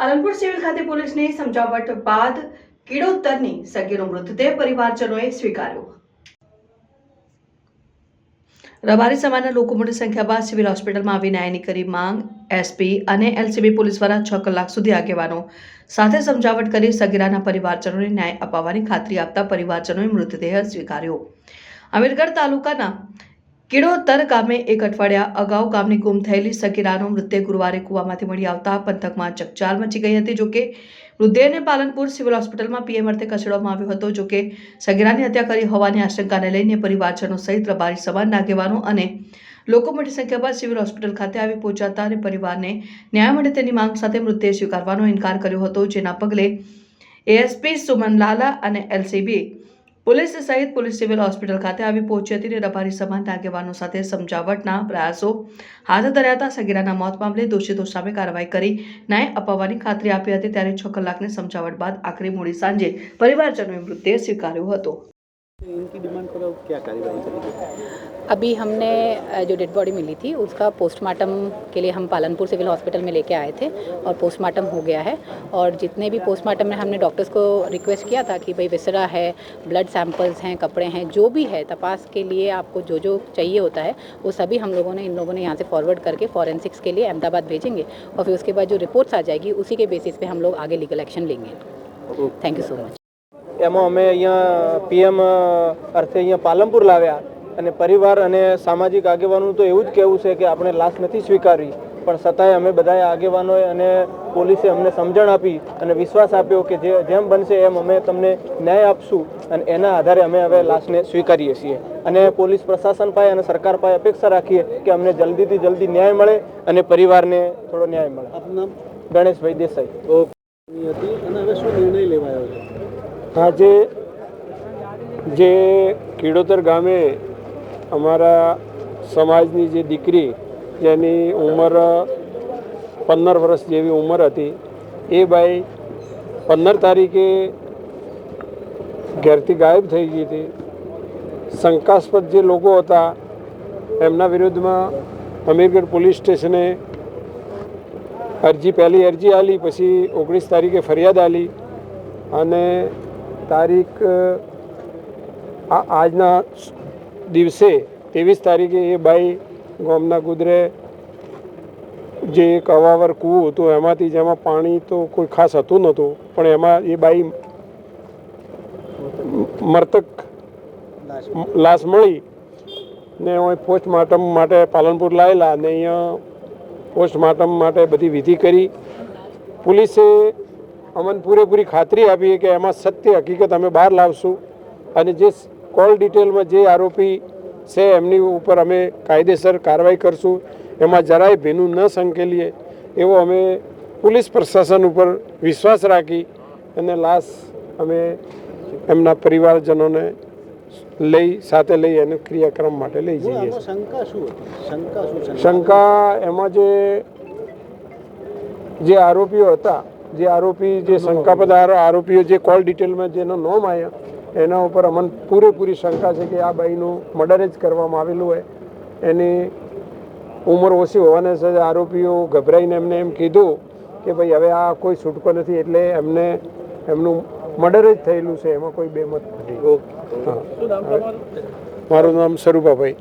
Palanpur civil ખાતે પોલીસની સમજાવટ બાદ કિડોત્તરની સગીનો મૃતદેહ પરિવારજનોએ સ્વીકાર્યો. રબારી સમાજના લોકો મોટી સંખ્યામાં સિવિલ હોસ્પિટલમાં આવી ન્યાયની કરી માંગ. એસપી અને એલસીબી પોલીસ દ્વારા છ કલાક સુધી આગેવાનો સાથે સમજાવટ કરી સગીરાના પરિવારજનોને ન્યાય અપાવવાની ખાતરી આપતા પરિવારજનોએ મૃતદેહ સ્વીકાર્યો. અમીરગઢ તાલુકાના કિડોતર ગામે એક અઠવાડિયા અગાઉ ગામની ગુમ થયેલી સગીરાનો મૃતદેહ ગુરુવારે કૂવામાંથી મળી આવતા પંથકમાં ચકચાર મચી ગઈ હતી. જોકે મૃતદેહને પાલનપુર સિવિલ હોસ્પિટલમાં પીએમ અર્થે ખસેડવામાં આવ્યો હતો. જોકે સગીરાની હત્યા કરી હોવાની આશંકાને લઈને પરિવારજનો સહિત રબારી સમાન આગેવાનો અને લોકો મોટી સંખ્યામાં સિવિલ હોસ્પિટલ ખાતે આવી પહોંચાતા અને પરિવારને ન્યાય મળે તેની માંગ સાથે મૃતદેહ સ્વીકારવાનો ઇનકાર કર્યો હતો. જેના પગલે એએસપી સુમન લાલા અને એલસીબી પોલીસ સહિત પોલીસ સિવિલ હોસ્પિટલ ખાતે આવી પહોંચી હતી અને રબારી સમાજના આગેવાનો સાથે સમજાવટના પ્રયાસો હાથ ધર્યા હતા. સગીરાના મોત મામલે દોષિતો સામે કાર્યવાહી કરી ન્યાય અપાવવાની ખાતરી આપી હતી. ત્યારે છ કલાકની સમજાવટ બાદ આખરી મોડી સાંજે પરિવારજનોએ મૃતદેહ સ્વીકાર્યો હતો. इनकी डिमांड पर अब क्या कार्यवाही चलेगी? अभी हमने जो डेड बॉडी मिली थी उसका पोस्टमार्टम के लिए हम पालनपुर सिविल हॉस्पिटल में लेके आए थे और पोस्टमार्टम हो गया है। और जितने भी पोस्टमार्टम में हमने डॉक्टर्स को रिक्वेस्ट किया था कि भाई विसरा है ब्लड सैंपल्स हैं कपड़े हैं जो भी है तपास के लिए आपको जो जो चाहिए होता है वो सभी हम लोगों ने इन लोगों ने यहाँ से फॉरवर्ड करके फॉरेंसिक्स के लिए अहमदाबाद भेजेंगे और फिर उसके बाद जो रिपोर्ट्स आ जाएगी उसी के बेसिस पे हम लोग आगे लीगल एक्शन लेंगे। थैंक यू सो मच એમાં અમે અહીંયા પીએમ અર્થે અહીંયા પાલનપુર લાવ્યા. અને પરિવાર અને સામાજિક આગેવાનનું તો એવું જ કહેવું છે કે આપણે લાશ નથી સ્વીકારવી પણ છતાંય અમે બધા આગેવાનોએ અને પોલીસે અમને સમજણ આપી અને વિશ્વાસ આપ્યો કે જે જેમ બનશે એમ અમે તમને ન્યાય આપશું અને એના આધારે અમે હવે લાશને સ્વીકારીએ છીએ. અને પોલીસ પ્રશાસન પાસે અને સરકાર પાસે અપેક્ષા રાખીએ કે અમને જલ્દીથી જલ્દી ન્યાય મળે અને પરિવારને થોડો ન્યાય મળે. આપનું નામ? ગણેશભાઈ દેસાઈ. ઓકે. હતી અને હવે શું નિર્ણય લેવાયો છે? આજે જે કિડોતર ગામે અમારા સમાજની જે દીકરી, જેની ઉંમર પંદર વર્ષ જેવી ઉંમર હતી, એ બાઈ પંદર તારીખે ઘેરથી ગાયબ થઈ ગઈ હતી. શંકાસ્પદ જે લોકો હતા, એમના વિરુદ્ધમાં અમીરગઢ પોલીસ સ્ટેશને અરજી, પહેલી અરજી આલી, પછી ઓગણીસ તારીખે ફરિયાદ આલી અને તારીખ આજના દિવસે ત્રેવીસ તારીખે એ બાઈ ગામના ગુદરે જે એક અવાવર કૂવું હતું, એમાંથી જેમાં પાણી તો કોઈ ખાસ હતું નહોતું, પણ એમાં એ બાઈ મર્તક લાશ મળી ને હું પોસ્ટમોર્ટમ માટે પાલનપુર લાવેલા ને અહીંયા પોસ્ટમોર્ટમ માટે બધી વિધિ કરી. પોલીસે અમને પૂરેપૂરી ખાતરી આપીએ કે એમાં સત્ય હકીકત અમે બહાર લાવશું અને જે કોલ ડિટેલમાં જે આરોપી છે એમની ઉપર અમે કાયદેસર કાર્યવાહી કરશું. એમાં જરાય ભીનું ન સંકેલીએ. એવો અમે પોલીસ પ્રશાસન ઉપર વિશ્વાસ રાખી અને લાશ અમે એમના પરિવારજનોને લઈ સાથે લઈ એને ક્રિયાક્રમ માટે લઈ જઈએ શંકા શું હતી? શંકા શું શંકા શંકા એમાં જે જે આરોપીઓ હતા જે આરોપી જે શંકાપદ આરોપીઓ જે કોલ ડિટેલમાં જેનો નોમ આવ્યા એના ઉપર અમને પૂરેપૂરી શંકા છે કે આ બાઈનું મર્ડર જ કરવામાં આવેલું હોય. એની ઉંમર ઓછી હોવાને સાથે આરોપીઓ ગભરાઈને એમને એમ કીધું કે ભાઈ હવે આ કોઈ છૂટકો નથી એટલે એમને એમનું મર્ડર જ થયેલું છે એમાં કોઈ બેમત નથી. હા. મારું નામ સ્વરૂપાભાઈ.